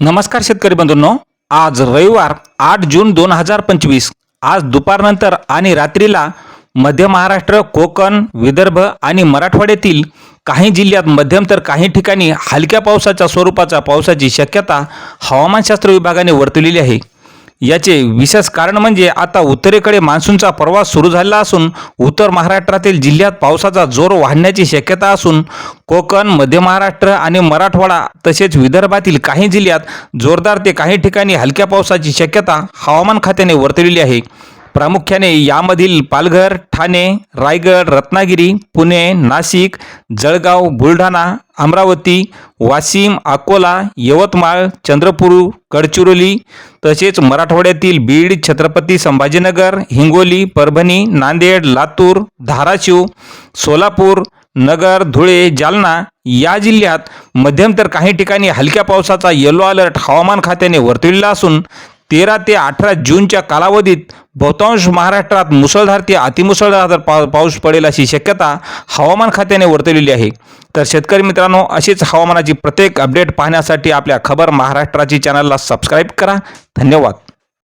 नमस्कार शेतकरी बंधूंनो. आज रविवार आठ जून दोन हजार पंचवीस. आज दुपारनंतर आणि रात्रीला मध्य महाराष्ट्र कोकण विदर्भ आणि मराठवाड्यातील काही जिल्ह्यात मध्यम तर काही ठिकाणी हलक्या पावसाच्या स्वरूपाच्या पावसाची शक्यता हवामानशास्त्र विभागाने वर्तवलेली आहे. याचे विशेष कारण म्हणजे आता उत्तरेकडे मान्सूनचा प्रवास सुरू झाला असून उत्तर महाराष्ट्रातील जिल्ह्यात पावसाचा जोर वाढण्याची शक्यता असून कोकण मध्य महाराष्ट्र आणि मराठवाडा तसेच विदर्भातील काही जिल्ह्यात जोरदार ते काही ठिकाणी हलक्या पावसाची शक्यता हवामान खात्याने वर्तविली आहे. प्रामुख्याने यामधील पालघर ठाणे रायगड रत्नागिरी पुणे नाशिक जळगाव बुलढाणा अमरावती वाशिम अकोला यवतमाळ चंद्रपूर गडचिरोली तसेच मराठवाड्यातील बीड छत्रपती संभाजीनगर हिंगोली परभणी नांदेड लातूर धाराशिव सोलापूर नगर धुळे जालना या जिल्ह्यात मध्यम तर काही ठिकाणी हलक्या पावसाचा येलो अलर्ट हवामान खात्याने वर्तविला असून तेरा ते अठरा जूनच्या कालावधीत बहुतांश महाराष्ट्रात मुसळधार ते अतिमुसळधार पा पाऊस पडेल अशी शक्यता हवामान खात्याने वर्तवलेली आहे. तर शेतकरी मित्रांनो अशीच हवामानाची प्रत्येक अपडेट पाहण्यासाठी आपल्या खबर महाराष्ट्राची चॅनलला सबस्क्राईब करा. धन्यवाद.